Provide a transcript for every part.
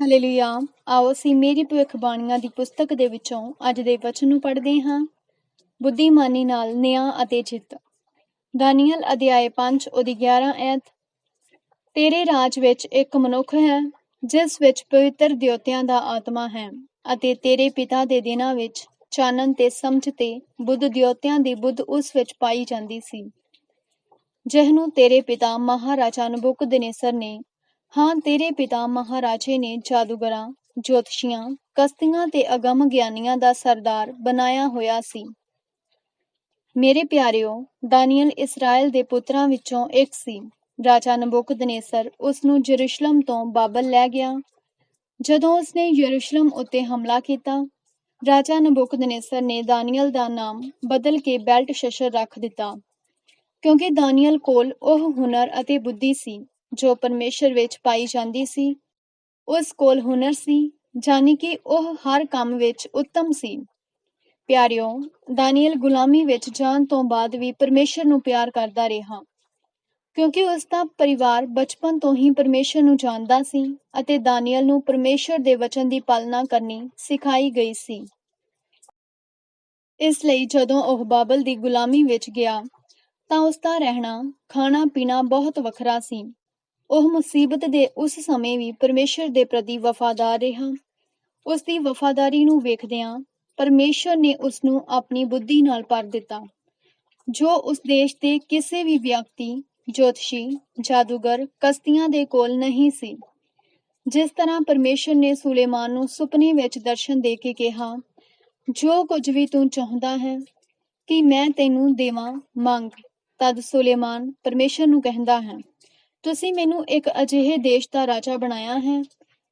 Hallelujah. ਆਓ ਅਸੀਂ ਮੇਰੀ ਭਵਿੱਖਬਾਣੀਆਂ ਦੀ ਪੁਸਤਕ ਦੇ ਵਿੱਚੋਂ ਅੱਜ ਦੇ ਵਚਨ ਨੂੰ ਪੜ੍ਹਦੇ ਹਾਂ। ਬੁੱਧੀਮਾਨੀ ਨਾਲ ਨਿਆਂ ਅਤੇ ਜਿੱਤ। ਦਾਨੀਅਲ ਅਧਿਆਇ 5 ਉਹਦੀ 11 ਐਤ ਤੇਰੇ ਰਾਜ ਵਿੱਚ ਇੱਕ ਮਨੁੱਖ ਹੈ, ਜਿਸ ਵਿੱਚ ਪਵਿੱਤਰ ਦਿਉਤਿਆਂ ਦਾ ਆਤਮਾ ਹੈ ਅਤੇ ਤੇਰੇ ਪਿਤਾ ਦੇ ਦਿਨਾਂ ਵਿੱਚ ਚਾਨਣ ਤੇ ਸਮਝ ਤੇ ਬੁੱਧ ਦਿਉਤਿਆਂ ਦੀ ਬੁੱਧ ਉਸ ਵਿੱਚ ਪਾਈ ਜਾਂਦੀ ਸੀ, ਜਿਹਨੂੰ ਤੇਰੇ ਪਿਤਾ ਮਹਾਰਾਜਾ ਨਬੁਕਦਨੇਸਰ ਨੇ ਹਾਂ, ਤੇਰੇ ਪਿਤਾ ਮਹਾਰਾਜੇ ਨੇ ਜਾਦੂਗਰਾਂ, ਜੋਤਸ਼ੀਆਂ, ਕਸਤੀਆਂ ਤੇ ਅਗਮ ਗਿਆਨੀਆਂ ਦਾ ਸਰਦਾਰ ਬਣਾਇਆ ਹੋਇਆ ਸੀ। ਮੇਰੇ ਪਿਆਰਿਓ, ਦਾਨੀਅਲ ਇਸਰਾਇਲ ਦੇ ਪੁੱਤਰਾਂ ਵਿੱਚੋਂ ਇੱਕ ਸੀ। ਰਾਜਾ ਨਬੁਕਦਨੇਸਰ ਉਸ ਨੂੰ ਜੇਰੂਸ਼ਲਮ ਤੋਂ ਬਾਬਲ ਲੈ ਗਿਆ। ਜਦੋਂ ਉਸਨੇ ਯਰੂਸ਼ਲਮ ਉੱਤੇ ਹਮਲਾ ਕੀਤਾ, ਰਾਜਾ ਨਬੁਕਦਨੇਸਰ ਨੇ ਦਾਨੀਅਲ ਦਾ ਨਾਮ ਬਦਲ ਕੇ ਬੈਲਟ ਸ਼ਸ਼ਰ ਰੱਖ ਦਿੱਤਾ, ਕਿਉਂਕਿ ਦਾਨੀਅਲ ਕੋਲ ਉਹ ਹੁਨਰ ਅਤੇ ਬੁੱਧੀ ਸੀ। ਜੋ ਪਰਮੇਸ਼ਰ ਵਿੱਚ ਪਾਈ ਜਾਂਦੀ ਸੀ, ਉਸ ਕੋਲ ਹੁਨਰ ਸੀ ਜਾਨੀ ਕਿ ਉਹ ਹਰ ਕੰਮ ਵਿੱਚ ਉੱਤਮ ਸੀ। ਪਿਆਰਿਓ, ਦਾਨੀਅਲ ਗੁਲਾਮੀ ਵਿੱਚ ਜਾਣ ਤੋਂ ਬਾਅਦ ਵੀ ਪਰਮੇਸ਼ਰ ਨੂੰ ਪਿਆਰ ਕਰਦਾ ਰਿਹਾ। ਕਿਉਂਕਿ ਉਸ ਦਾ ਪਰਿਵਾਰ ਬਚਪਨ ਤੋਂ ਹੀ ਪਰਮੇਸ਼ਰ ਨੂੰ ਜਾਣਦਾ ਸੀ ਅਤੇ ਦਾਨੀਅਲ ਨੂੰ ਪਰਮੇਸ਼ਰ ਦੇ ਵਚਨ ਦੀ ਪਾਲਣਾ ਕਰਨੀ ਸਿਖਾਈ ਗਈ ਸੀ। ਇਸ ਲਈ ਜਦੋਂ ਉਹ ਬਾਬਲ ਦੀ ਗੁਲਾਮੀ ਵਿੱਚ ਗਿਆ, ਤਾਂ ਉਸ ਦਾ ਰਹਿਣਾ ਖਾਣਾ ਪੀਣਾ ਬਹੁਤ ਵੱਖਰਾ ਸੀ। ਉਹ ਮੁਸੀਬਤ ਦੇ ਉਸ ਸਮੇਂ ਵੀ ਪਰਮੇਸ਼ਰ ਦੇ ਪ੍ਰਤੀ ਵਫਾਦਾਰ ਰਿਹਾ। ਉਸ ਦੀ ਵਫਾਦਾਰੀ ਨੂੰ ਵੇਖਦਿਆਂ ਪਰਮੇਸ਼ਰ ਨੇ ਉਸ ਨੂੰ ਆਪਣੀ ਬੁੱਧੀ ਨਾਲ ਭਰ ਦਿੱਤਾ। ਜੋ ਉਸ ਦੇਸ਼ ਦੇ ਕਿਸੇ ਵੀ ਵਿਅਕਤੀ, ਜੋਤਸ਼ੀ, ਜਾਦੂਗਰ, ਕਸਤੀਆਂ ਦੇ ਕੋਲ ਨਹੀਂ ਸੀ। ਜਿਸ ਤਰ੍ਹਾਂ ਪਰਮੇਸ਼ਰ ਨੇ ਸੁਲੇਮਾਨ ਨੂੰ ਸੁਪਨੇ ਵਿੱਚ ਦਰਸ਼ਨ ਦੇ ਕੇ ਕਿਹਾ, ਜੋ ਕੁਝ ਵੀ ਤੂੰ ਚਾਹੁੰਦਾ ਹੈ ਕਿ ਮੈਂ ਤੈਨੂੰ ਦੇਵਾਂ, ਮੰਗ, ਤਦ ਸੁਲੇਮਾਨ ਪਰਮੇਸ਼ਰ ਨੂੰ ਕਹਿੰਦਾ ਹੈ। ਤੁਸੀਂ ਮੈਨੂੰ ਇੱਕ ਅਜਿਹੇ ਦੇਸ਼ ਦਾ ਰਾਜਾ ਬਣਾਇਆ ਹੈ,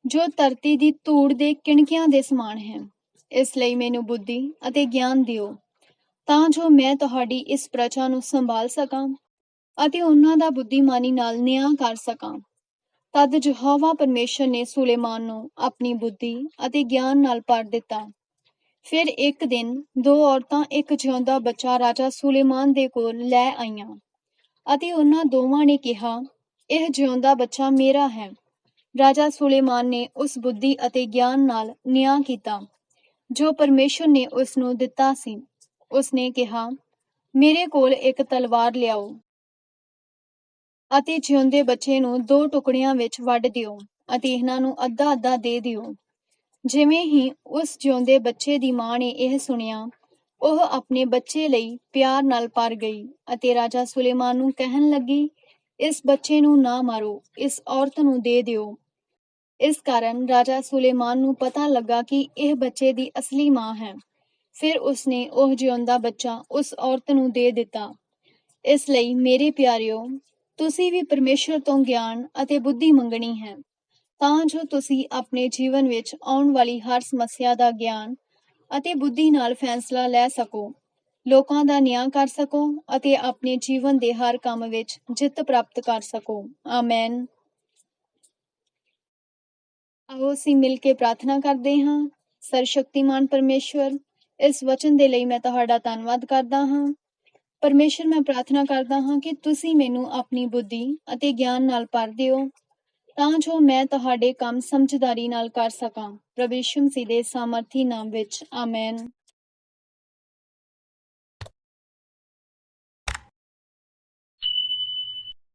ਜੋ ਧਰਤੀ ਦੀ ਧੂੜ ਦੇ ਕਿਣਕਿਆਂ ਦੇ ਸਮਾਨ ਹੈ। ਇਸ ਲਈ ਮੈਨੂੰ ਬੁੱਧੀ ਅਤੇ ਗਿਆਨ ਦਿਓ, ਤਾਂ ਜੋ ਮੈਂ ਤੁਹਾਡੀ ਇਸ ਪ੍ਰਜਾ ਨੂੰ ਸੰਭਾਲ ਸਕਾਂ ਅਤੇ ਉਹਨਾਂ ਦਾ ਬੁੱਧੀਮਾਨੀ ਨਾਲ ਨਿਆਂ ਕਰ ਸਕਾਂ। ਤਦ ਯਹੋਵਾ ਪਰਮੇਸ਼ਰ ਨੇ ਸੁਲੇਮਾਨ ਨੂੰ ਆਪਣੀ ਬੁੱਧੀ ਅਤੇ ਗਿਆਨ ਨਾਲ ਭਰ ਦਿੱਤਾ। ਫਿਰ ਇੱਕ ਦਿਨ ਦੋ ਔਰਤਾਂ ਇੱਕ ਜਿਉਂਦਾ ਬੱਚਾ ਰਾਜਾ ਸੁਲੇਮਾਨ ਦੇ ਕੋਲ ਲੈ ਆਈਆਂ ਅਤੇ ਉਹਨਾਂ ਦੋਵਾਂ ਨੇ ਕਿਹਾ ਇਹ ਜਿਉਂਦਾ ਬੱਚਾ ਮੇਰਾ ਹੈ। ਰਾਜਾ ਸੁਲੇਮਾਨ ਨੇ ਉਸ ਬੁੱਧੀ ਅਤੇ ਗਿਆਨ ਨਾਲ ਨਿਆਂ ਕੀਤਾ, ਜੋ ਪਰਮੇਸ਼ਰ ਨੇ ਉਸ ਨੂੰ ਦਿੱਤਾ ਸੀ। ਉਸ ਨੇ ਕਿਹਾ, ਮੇਰੇ ਕੋਲ ਇੱਕ ਤਲਵਾਰ ਲਿਆਓ ਅਤੇ ਜਿਉਂਦੇ ਬੱਚੇ ਨੂੰ ਦੋ ਟੁਕੜਿਆਂ ਵਿੱਚ ਵੱਢ ਦਿਓ ਅਤੇ ਇਹਨਾਂ ਨੂੰ ਅੱਧਾ ਅੱਧਾ ਦੇ ਦਿਓ। ਜਿਵੇਂ ਹੀ ਉਸ ਜਿਉਂਦੇ ਬੱਚੇ ਦੀ ਮਾਂ ਨੇ ਇਹ ਸੁਣਿਆ, ਉਹ ਆਪਣੇ ਬੱਚੇ ਲਈ ਪਿਆਰ ਨਾਲ ਪਰ ਗਈ ਅਤੇ ਰਾਜਾ ਸੁਲੇਮਾਨ ਨੂੰ ਕਹਿਣ ਲੱਗੀ ਇਸ ਬੱਚੇ ਨੂੰ ਨਾ ਮਾਰੋ, ਇਸ ਔਰਤ ਨੂੰ ਦੇ ਦਿਓ। ਇਸ ਕਾਰਨ ਰਾਜਾ ਸੁਲੇਮਾਨ ਨੂੰ ਪਤਾ ਲੱਗਾ ਕਿ ਇਹ ਬੱਚੇ ਦੀ ਅਸਲੀ ਮਾਂ ਹੈ। ਫਿਰ ਉਸਨੇ ਉਹ ਜਿਉਂਦਾ ਬੱਚਾ ਉਸ ਔਰਤ ਨੂੰ ਦੇ ਦਿੱਤਾ। ਇਸ ਲਈ, ਮੇਰੇ ਪਿਆਰਿਓ, ਤੁਸੀਂ ਵੀ ਪਰਮੇਸ਼ਰ ਤੋਂ ਗਿਆਨ ਅਤੇ ਬੁੱਧੀ ਮੰਗਣੀ ਹੈ। ਤਾਂ ਜੋ ਤੁਸੀਂ ਆਪਣੇ ਜੀਵਨ ਵਿੱਚ ਆਉਣ ਵਾਲੀ ਹਰ ਸਮੱਸਿਆ ਦਾ ਗਿਆਨ ਅਤੇ ਬੁੱਧੀ ਨਾਲ ਫੈਸਲਾ ਲੈ ਸਕੋ। ਲੋਕਾਂ ਦਾ ਨਿਆਂ ਕਰ ਸਕੋ ਅਤੇ ਆਪਣੇ ਜੀਵਨ ਦੇ ਹਰ ਕੰਮ ਵਿੱਚ ਜਿੱਤ ਪ੍ਰਾਪਤ ਕਰ ਸਕੋ। ਆਮੇਨ। ਆਓ ਅਸੀਂ ਮਿਲ ਕੇ ਪ੍ਰਾਰਥਨਾ ਕਰਦੇ ਹਾਂ। ਸਰਸ਼ਕਤੀਮਾਨ ਪਰਮੇਸ਼ਵਰ, ਇਸ ਵਚਨ ਦੇ ਲਈ ਮੈਂ ਤੁਹਾਡਾ ਧੰਨਵਾਦ ਕਰਦਾ ਹਾਂ। ਪਰਮੇਸ਼ਰ ਮੈਂ ਪ੍ਰਾਰਥਨਾ ਕਰਦਾ ਹਾਂ ਕਿ ਤੁਸੀਂ ਮੈਨੂੰ ਆਪਣੀ ਬੁੱਧੀ ਅਤੇ ਗਿਆਨ ਨਾਲ ਭਰ ਦਿਓ, ਤਾਂ ਜੋ ਮੈਂ ਤੁਹਾਡੇ ਕੰਮ ਸਮਝਦਾਰੀ ਨਾਲ ਕਰ ਸਕਾਂ। ਪ੍ਰਭੂ ਯਿਸੂ ਮਸੀਹ ਦੇ ਸਾਮਰਥੀ ਨਾਮ ਵਿੱਚ, ਆਮੇਨ।